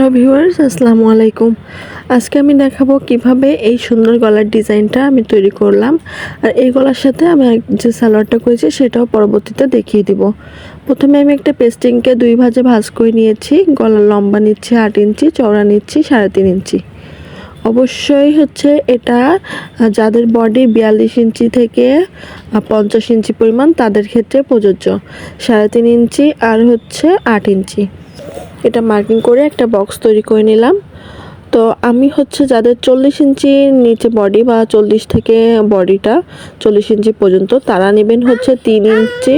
Hello viewers, আসসালামু আলাইকুম। আজকে আমি দেখাবো কীভাবে এই সুন্দর গলার ডিজাইনটা আমি তৈরি করলাম। আর এই গলার সাথে আমি যে সালোয়ারটা করেছি, সেটাও পরবর্তীতে দেখিয়ে দিব। প্রথমে আমি একটা পেস্টিংকে দুই ভাজে ভাজ করে নিয়েছি। গলার লম্বা নিচ্ছি আট ইঞ্চি, চওড়া নিচ্ছি সাড়ে তিন ইঞ্চি। অবশ্যই হচ্ছে এটা যাদের বডি বিয়াল্লিশ ইঞ্চি থেকে পঞ্চাশ ইঞ্চি পরিমাণ, তাদের ক্ষেত্রে প্রযোজ্য। সাড়ে তিন ইঞ্চি আর হচ্ছে আট ইঞ্চি। এটা মার্কিং করে একটা বক্স তৈরি করে নিলাম। তো আমি হচ্ছে যাদের চল্লিশ ইঞ্চি নিচে বডি বা চল্লিশ থেকে বডিটা চল্লিশ ইঞ্চি পর্যন্ত, তারা নেবেন হচ্ছে তিন ইঞ্চি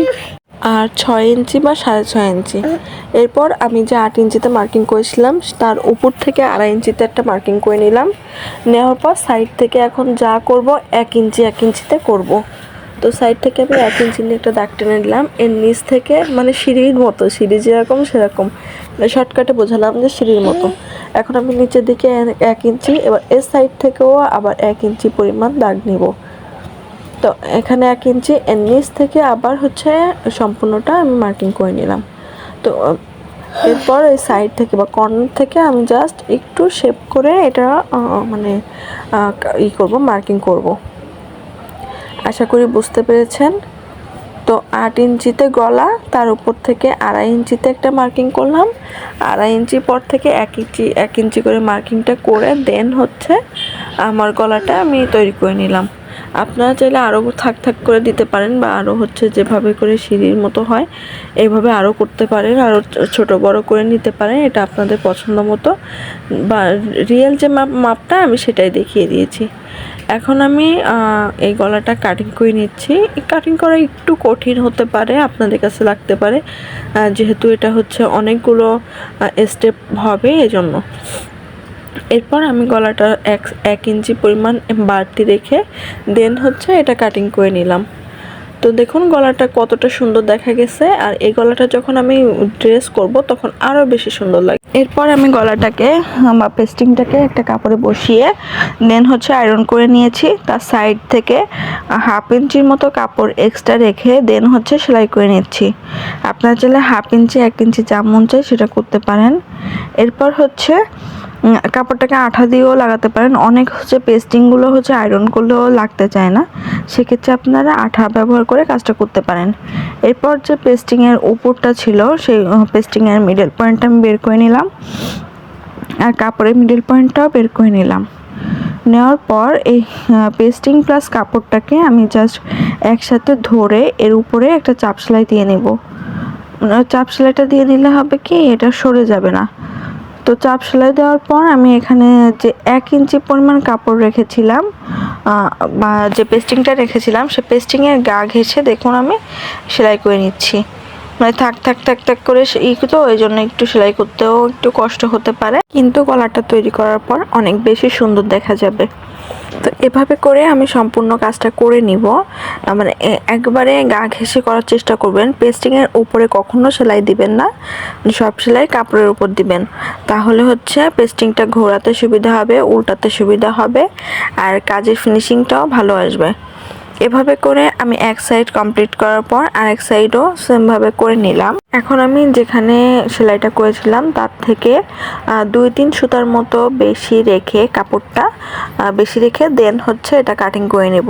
আর ছয় ইঞ্চি বা সাড়ে ছয় ইঞ্চি। এরপর আমি যে আট ইঞ্চিতে মার্কিং করেছিলাম, তার উপর থেকে আড়াই ইঞ্চিতে একটা মার্কিং করে নিলাম। নেওয়ার পর সাইড থেকে এখন যা করব, এক ইঞ্চি, এক ইঞ্চিতে করব। তো সাইড থেকে আমি এক ইঞ্চি নিয়ে একটা দাগ টেনে নিলাম। এর নিচ থেকে মানে সিঁড়ির মতো, সিঁড়ি যেরকম সেরকম। মানে শর্টকাটে বোঝালাম যে সিঁড়ির মতো। এখন আমি নিচের দিকে এক- ইঞ্চি এবার এর সাইড থেকেও আবার এক ইঞ্চি পরিমাণ দাগ নিব। তো এখানে এক ইঞ্চি এর নিচ থেকে আবার হচ্ছে সম্পূর্ণটা আমি মার্কিং করে নিলাম। তো, এরপর এই সাইড থেকে বা কর্নার থেকে আমি জাস্ট একটু শেপ করে এটা মানে ই করব মার্কিং করব। আশা করি বুঝতে পেরেছেন। তো আট ইঞ্চিতে গলা, তার উপর থেকে আড়াই ইঞ্চিতে একটা মার্কিং করলাম। আড়াই ইঞ্চি পর থেকে এক ইঞ্চি এক ইঞ্চি করে মার্কিংটা করে দেন হচ্ছে, আমার গলাটা আমি তৈরি করে নিলাম। আপনারা চাইলে আরও থাক থাক করে দিতে পারেন বা আরও হচ্ছে যেভাবে করে সিঁড়ির মতো হয় এইভাবে আরও করতে পারেন আরও ছোট বড় করে নিতে পারেন, এটা আপনাদের পছন্দ মতো। বা রিয়েল যে মাপ, মাপটা আমি সেটাই দেখিয়ে দিয়েছি। এখন আমি এই গলাটা কাটিং করে নিচ্ছি। কাটিং করা একটু কঠিন হতে পারে, আপনাদের কাছে লাগতে পারে। যেহেতু এটা হচ্ছে অনেকগুলো স্টেপ হবে, এজন্য। এরপর আমি গলাটা এক এক ইঞ্চি পরিমাণ বাড়তি রেখে দেন হচ্ছে এটা কাটিং করে নিলাম। তো দেখুন গলাটা কতটা সুন্দর দেখা গেছে, আর এই গলাটা যখন আমি ড্রেস করব তখন আরও বেশি সুন্দর লাগে এরপর আমি গলাটাকে বা পেস্টিংটাকে একটা কাপড়ে বসিয়ে দেন হচ্ছে আয়রন করে নিয়েছি। তার সাইড থেকে হাফ ইঞ্চির মতো কাপড় এক্সট্রা রেখে দেন হচ্ছে সেলাই করে নিচ্ছি। আপনার চাইলে হাফ ইঞ্চি, এক ইঞ্চি যা মন চাই সেটা করতে পারেন। এরপর হচ্ছে কাপড়টাকে আঠা দিয়েও লাগাতে পারেন। অনেক হচ্ছে পেস্টিংগুলো হচ্ছে আয়রন করলেও লাগতে চায় না। সেক্ষেত্রে আপনারা আঠা ব্যবহার করে কাজটা করতে পারেন। এরপর যে পেস্টিংয়ের উপরটা ছিল, সেই পেস্টিংয়ের মিডল পয়েন্টটা আমি বের করে নিলাম। আর কাপড়ের মিডল পয়েন্টটাও বের করে নিলাম। নেওয়ার পর এই পেস্টিং প্লাস কাপড়টাকে আমি জাস্ট একসাথে ধরে এর উপরে একটা চাপ সেলাই দিয়ে নেব। চাপ সেলাইটা দিয়ে দিলে হবে কি, এটা সরে যাবে না। তো চাপ সেলাই দেওয়ার পর আমি এখানে যে এক ইঞ্চি পরিমাণ কাপড় রেখেছিলাম বা যে পেস্টিংটা রেখেছিলাম, সে পেস্টিংয়ের গা ঘেঁষে দেখুন আমি সেলাই করে নিচ্ছি। মানে থাক থাক থাক থাক করে ই তো ওই জন্য একটু সেলাই করতেও একটু কষ্ট হতে পারে। কিন্তু গলাটা তৈরি করার পর অনেক বেশি সুন্দর দেখা যাবে। তো এভাবে করে আমি সম্পূর্ণ কাজটা করে নিব। মানে একবারে গা ঘেঁষে করার চেষ্টা করবেন। পেস্টিংয়ের উপরে কখনো সেলাই দিবেন না। সব সেলাই কাপড়ের উপর দিবেন। তাহলে হচ্ছে পেস্টিংটা ঘোরাতে সুবিধা হবে, উল্টাতে সুবিধা হবে, আর কাজের ফিনিশিংটাও ভালো আসবে। এভাবে করে আমি এক সাইড কমপ্লিট করার পর আরেক সাইডও সেমভাবে করে নিলাম। এখন আমি যেখানে সেলাইটা করেছিলাম, তার থেকে দুই তিন সুতার মতো বেশি রেখে, কাপড়টা বেশি রেখে দেন হচ্ছে এটা কাটিং করে নেব।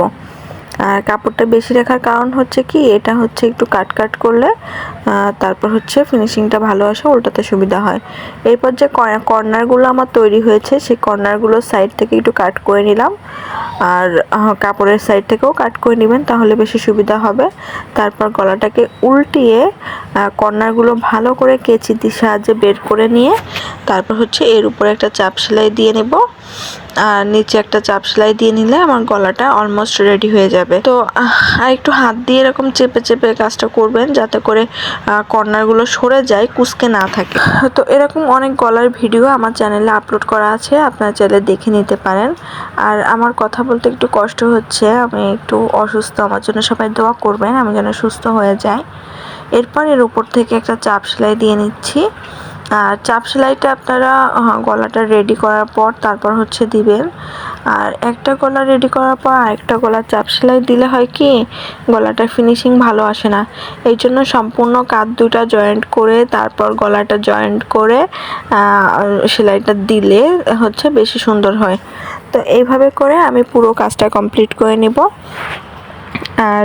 আর কাপড়টা বেশি রাখার কারণ হচ্ছে কি, এটা হচ্ছে একটু কাট কাট করলে তারপর হচ্ছে ফিনিশিংটা ভালো আসে, উল্টাতে সুবিধা হয়। এরপর যে কর্নারগুলো আমার তৈরি হয়েছে, সেই কর্নারগুলো সাইড থেকে একটু কাট করে নিলাম। আর কাপড়ের সাইড থেকেও কাট করে নেবেন, তাহলে বেশি সুবিধা হবে। তারপর গলাটাকে উল্টিয়ে কর্নারগুলো ভালো করে কেচি দিয়ে সাহায্যে বের করে নিয়ে, তারপর হচ্ছে এর উপরে একটা চাপ সেলাই দিয়ে নেব। আর নিচে একটা চাপ সেলাই দিয়ে নিলে আমার গলাটা অলমোস্ট রেডি হয়ে যাবে। তো আর একটু হাত দিয়ে এরকম চেপে চেপে কাজটা করবেন যাতে করে কর্নারগুলো সরে যায়, কুচকে না থাকে। তো এরকম অনেক গলার ভিডিও আমার চ্যানেলে আপলোড করা আছে, আপনারা চাইলে দেখে নিতে পারেন। আর আমার কথা বলতে একটু কষ্ট হচ্ছে, আমি একটু অসুস্থ, আমার জন্য সবাই দোয়া করবেন, আমি যেন সুস্থ হয়ে যাই। এরপর এর উপর থেকে একটা চাপ সেলাই দিয়ে নিচ্ছি। আর চাপ সেলাইটা আপনারা গলাটা রেডি করার পর তারপর হচ্ছে দিবেন। আর একটা গলা রেডি করার পর আরেকটা গলা চাপ সেলাই দিলে হয় কি, গলাটার ফিনিশিং ভালো আসে না। এই জন্য সম্পূর্ণ কাঁধ দুটা জয়েন্ট করে তারপর গলাটা জয়েন্ট করে সেলাইটা দিলে হচ্ছে বেশি সুন্দর হয়। তো এইভাবে করে আমি পুরো কাজটা কমপ্লিট করে নিব। আর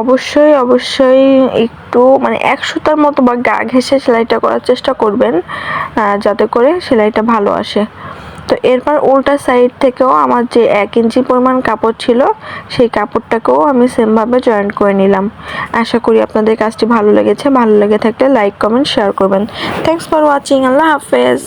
অবশ্যই অবশ্যই একটু মানে এক সুতার মতো বা গা ঘেঁষে সেলাইটা করার চেষ্টা করবেন যাতে করে সেলাইটা ভালো আসে। তো এরপর উল্টা সাইড থেকেও আমার যে এক ইঞ্চি পরিমাণ কাপড় ছিল, সেই কাপড়টাকেও আমি সেমভাবে জয়েন্ট করে নিলাম। আশা করি আপনাদের কাজটি ভালো লেগেছে। ভালো লেগে থাকলে লাইক কমেন্ট শেয়ার করবেন। থ্যাংকস ফর ওয়াচিং আল্লাহ হাফেজ।